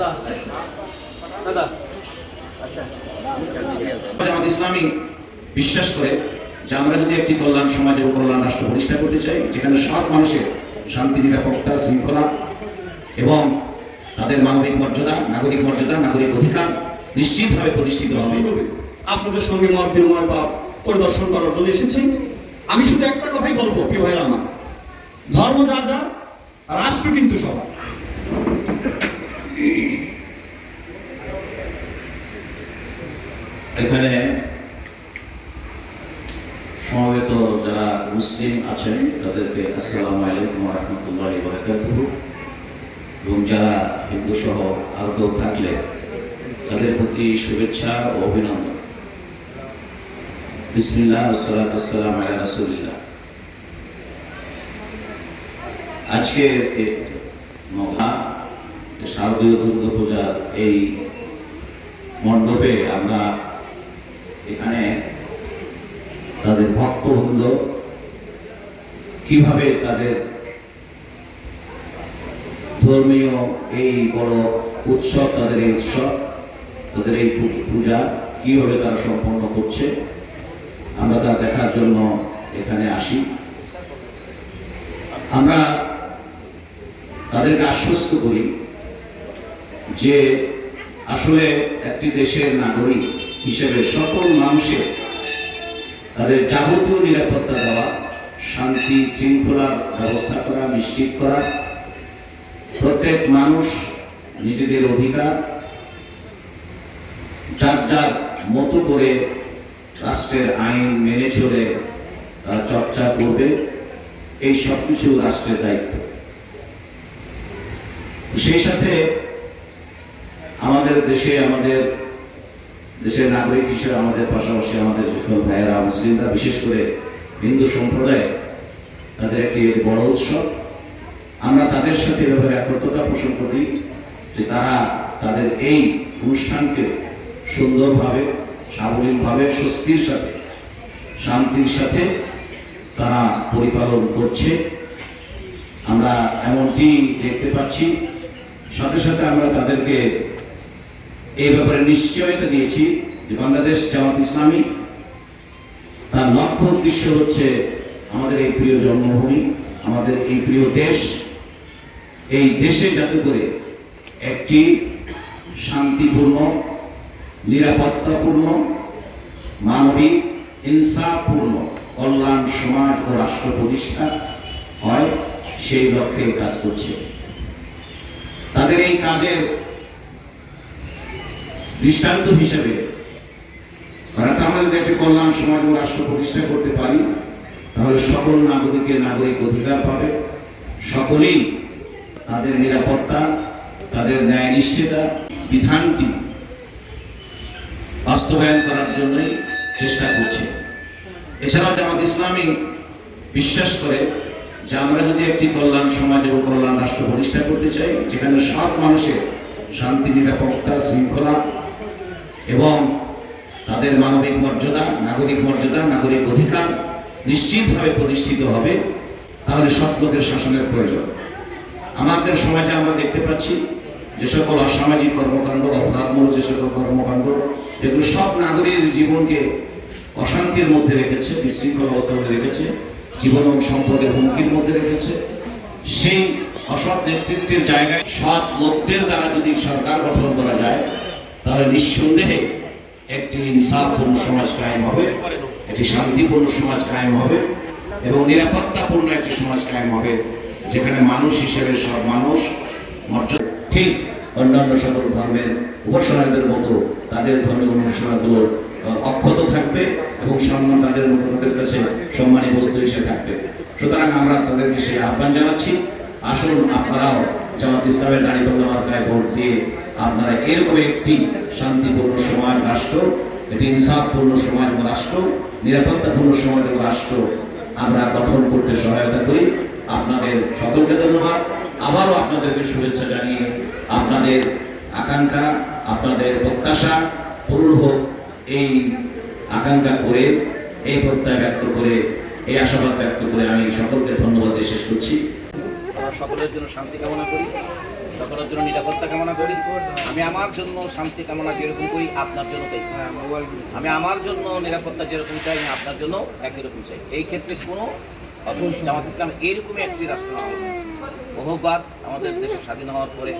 দাদা দাদা। আচ্ছা। জামাত ইসলামী বিশ্বাস করে যে আমরা যদি একটি কল্যাণ সমাজ এবং কল্যাণ রাষ্ট্র প্রতিষ্ঠা করতে চাই যেখানে সব মানুষের শান্তি নিরাপত্তা শৃঙ্খলা এবং তাদের মানবিক মর্যাদা নাগরিক মর্যাদা নাগরিক অধিকার নিশ্চিতভাবে প্রতিষ্ঠিত হবে। আপনাদের সঙ্গে মত বিনিময় বা পরিদর্শন করার জন্য এসেছি। আমি শুধু একটা কথাই বলব প্রিয় ভাইয়ের আমার। ধর্ম যার যার রাষ্ট্র কিন্তু সবার এখানে সমবেত যারা মুসলিম আছেন, তাদেরকে আসসালামু আলাইকুম রহমতুল্লাহ বরকাতুহ। এবং যারা হিন্দু সহ আরও কেউ থাকলে, তাদের প্রতি শুভেচ্ছা ও অভিনন্দন। বিসমিল্লাহ আসসালাত আসসালাম আলা রাসূলিল্লাহ। আজকে মহা শারদীয় দুর্গা পূজার এই মণ্ডপে আমরা এখানে তাদের ভক্তবৃন্দ কীভাবে তাদের ধর্মীয় এই বড় উৎসব, তাদের এই উৎসব, তাদের এই পূজা কীভাবে তারা সম্পন্ন করছে, আমরা তা দেখার জন্য এখানে আসি। আমরা তাদেরকে আশ্বস্ত করি যে আসলে একটি দেশের নাগরিক হিসেবে সকল মানুষের তাদের যাবতীয় নিরাপত্তা দেওয়া শান্তি শৃঙ্খলার ব্যবস্থা করা, নিশ্চিত করা। প্রত্যেক মানুষ নিজেদের অধিকার, যার যার মতো করে রাষ্ট্রের আইন মেনে চলে তারা চর্চা করবে, এই সব কিছু রাষ্ট্রের দায়িত্ব। তো সেই সাথে আমাদের দেশে, আমাদের দেশের নাগরিক হিসেবে আমাদের পাশাপাশি আমাদের ভাইয়েরা, মুসলিমরা, বিশেষ করে হিন্দু সম্প্রদায় তাদের একটি বড় উৎসব। আমরা তাদের সাথে এ ব্যাপারে একত্রতা পোষণ করি যে তারা তাদের এই অনুষ্ঠানকে সুন্দরভাবে, সাবলীলভাবে স্বস্তির সাথে, শান্তির সাথে তারা পরিপালন করছে। আমরা এমনটি দেখতে পাচ্ছি। সাথে সাথে আমরা তাদেরকে এই ব্যাপারে নিশ্চয়তা দিয়েছি যে বাংলাদেশ জামাত ইসলামী তার লক্ষ্য উদ্দেশ্য হচ্ছে আমাদের এই প্রিয় জন্মভূমি, আমাদের এই প্রিয় দেশ, এই দেশে যাতে করে একটি শান্তিপূর্ণ, নিরাপত্তাপূর্ণ, মানবিক, ইনসাফপূর্ণ কল্যাণ সমাজ ও রাষ্ট্র প্রতিষ্ঠা হয়, সেই লক্ষ্যে কাজ করছে। তাদের এই কাজের দৃষ্টান্ত হিসেবে আমরা যদি একটি কল্যাণ সমাজ ও রাষ্ট্র প্রতিষ্ঠা করতে পারি তাহলে সকল নাগরিকের নাগরিক অধিকার পাবে। সকলেই তাদের নিরাপত্তা, তাদের ন্যায় নিষ্ঠিতা বিধানটি বাস্তবায়ন করার জন্যই চেষ্টা করছে। এছাড়াও জামাত ইসলামী বিশ্বাস করে যে আমরা যদি একটি কল্যাণ সমাজ এবং কল্যাণ রাষ্ট্র প্রতিষ্ঠা করতে চাই, যেখানে সব মানুষের শান্তি, নিরাপত্তা, শৃঙ্খলা এবং তাদের মানবিক মর্যাদা, নাগরিক মর্যাদা, নাগরিক অধিকার নিশ্চিতভাবে প্রতিষ্ঠিত হবে, তাহলে সৎ লোকের শাসনের প্রয়োজন। আমাদের সমাজে আমরা দেখতে পাচ্ছি যে সকল অসামাজিক কর্মকাণ্ড, অপরাধমূলক যে সকল কর্মকাণ্ড, এগুলো সব নাগরিকের জীবনকে অশান্তির মধ্যে রেখেছে, বিশৃঙ্খল অবস্থার মধ্যে রেখেছে, জীবন এবং সম্পদের হুমকির মধ্যে রেখেছে। সেই অসৎ নেতৃত্বের জায়গায় সৎ লোকদের দ্বারা যদি সরকার গঠন করা যায়, তাহলে নিঃসন্দেহে একটি ইনসাফপূর্ণ সমাজ কায়েম হবে, একটি শান্তিপূর্ণ সমাজ কায়েম হবে এবং নিরাপত্তাপূর্ণ একটি সমাজ কায়েম হবে, যেখানে মানুষ হিসেবে সব মানুষ ঠিক অন্যান্য সকল ধর্মের উপাসনাদের মতো তাদের ধর্মের উপাসনাগুলো অক্ষত থাকবে এবং সম্মান তাদের মতো তাদের কাছে সম্মানী বস্তু হিসেবে থাকবে। সুতরাং আমরা তাদেরকে সেই আহ্বান জানাচ্ছি, আসুন আপনারাও জামাত ইসলামের দাঁড়িপাল্লা মার্কায় ভোট দিয়ে আপনারা এরকম একটি শান্তিপূর্ণ সমাজ, রাষ্ট্র, একটি ইনসাফপূর্ণ সমাজ ও রাষ্ট্র, নিরাপত্তাপূর্ণ সমাজ ও রাষ্ট্র আমরা গঠন করতে সহায়তা করি। আপনাদের সকলকে ধন্যবাদ। আবারও আপনাদেরকে শুভেচ্ছা জানিয়ে আপনাদের আকাঙ্ক্ষা, আপনাদের প্রত্যাশা পূরণ হোক। এই আকাঙ্ক্ষা করে, এই প্রত্যয় ব্যক্ত করে, এই আশাবাদ ব্যক্ত করে আমি সকলকে ধন্যবাদ দিয়ে শেষ করছি। সকলের জন্য শান্তি কামনা করি। সকলের জন্য নিরাপত্তা কামনা করি। আমি আমার জন্য শান্তি কামনা যেরকম করি আপনার জন্য তাই। আমি আমার জন্য নিরাপত্তা যেরকম চাই আমি আপনার জন্য একই রকম চাই। এই ক্ষেত্রে কোনো জামাত ইসলাম এইরকমই একটি রাষ্ট্র বহুবার আমাদের দেশে স্বাধীন হওয়ার পরে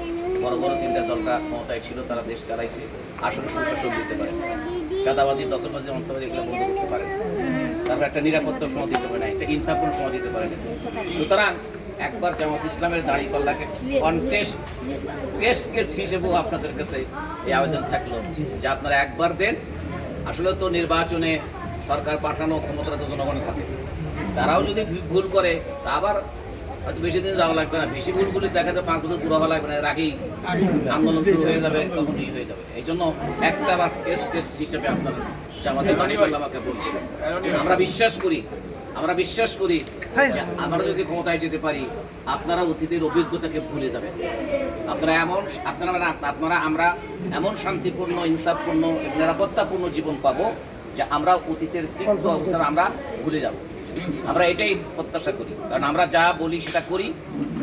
বড় বড় তিনটা দলটা ক্ষমতায় ছিল তারা দেশ চালাইছে আসলে সুশাসন দিতে পারে চাঁদাবাজি দখলবাজি অঞ্চলে এগুলো বন্ধ করতে পারে তারপর একটা নিরাপত্তা সময় দিতে পারে না, একটা ইনসাফ সময় দিতে পারে না। সুতরাং একবার জামাত ইসলামের দাড়ি কল্লাকে কনটেস্ট টেস্ট কেস হিসেবেও আপনাদের কাছে এই আবেদন থাকল যে আপনারা একবার দেন। আসলে তো নির্বাচনে সরকার পাঠানো ক্ষমতাটা তো জনগণের হাতে তারাও যদি ভুল করে আবার হয়তো বেশি দিন যাওয়া লাগবে না। বেশি ভুল করলে দেখা যাবে পাঁচ বছর পুরো হওয়া লাগবে না। এর আগেই আন্দোলন শুরু হয়ে যাবে তখন ই হয়ে যাবে। এই জন্য একটা আবার টেস্ট টেস্ট হিসেবে আপনার জামাতে বাড়ি আমাকে বলছি। আমরা বিশ্বাস করি আমরা বিশ্বাস করি যে আমরা যদি ক্ষমতায় যেতে পারি আপনারা অতীতের অভিজ্ঞতাকে ভুলে যাবেন। আপনারা এমন আপনারা মানে আপনারা আমরা এমন শান্তিপূর্ণ ইনসাফপূর্ণ নিরাপত্তাপূর্ণ জীবন পাবো যে আমরা অতীতের তিক্ত অবস্থান আমরা ভুলে যাব। আমরা এটাই প্রত্যাশা করি। কারণ আমরা যা বলি সেটা করি,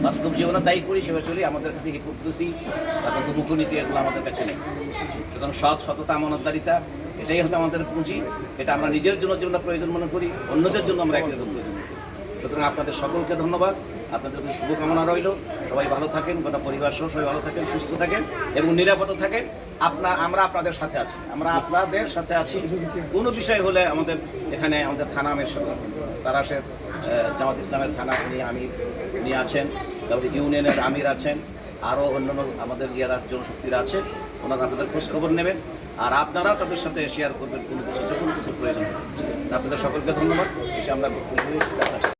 বাস্তব জীবনে তাই করি, সেভাবে চলি। আমাদের কাছে হিপুদ্দুসি তারপর মুখনীতি এগুলো আমাদের কাছে নেই। সুতরাং সৎ সততা, আমানতদারিতা, এটাই হচ্ছে আমাদের পুঁজি। এটা আমরা নিজের জন্য যেগুলো প্রয়োজন মনে করি, অন্যদের জন্য আমরা একরকম প্রয়োজন করি। সুতরাং আপনাদের সকলকে ধন্যবাদ। আপনাদের প্রতি শুভকামনা রইল। সবাই ভালো থাকেন গোটা পরিবার সহ সবাই ভালো থাকেন সুস্থ থাকেন এবং নিরাপদ থাকেন। আপনার আমরা আপনাদের সাথে আছি। আমরা আপনাদের সাথে আছি। কোনো বিষয় হলে আমাদের এখানে আমাদের থানা আমের সাথে তারাশের আহ, জামাত ইসলামের থানা উনি আমির উনি আছেন। তারপরে ইউনিয়নের আমির আছেন। আরও অন্যান্য আমাদের ইয়ারা জনশক্তিরা আছে। ওনারা আপনাদের খোঁজখবর নেবেন। আর আপনারা তাদের সাথে শেয়ার করবেন কোনো কিছু যখন কিছু প্রয়োজন। আপনাদের সকলকে ধন্যবাদ। এসে আমরা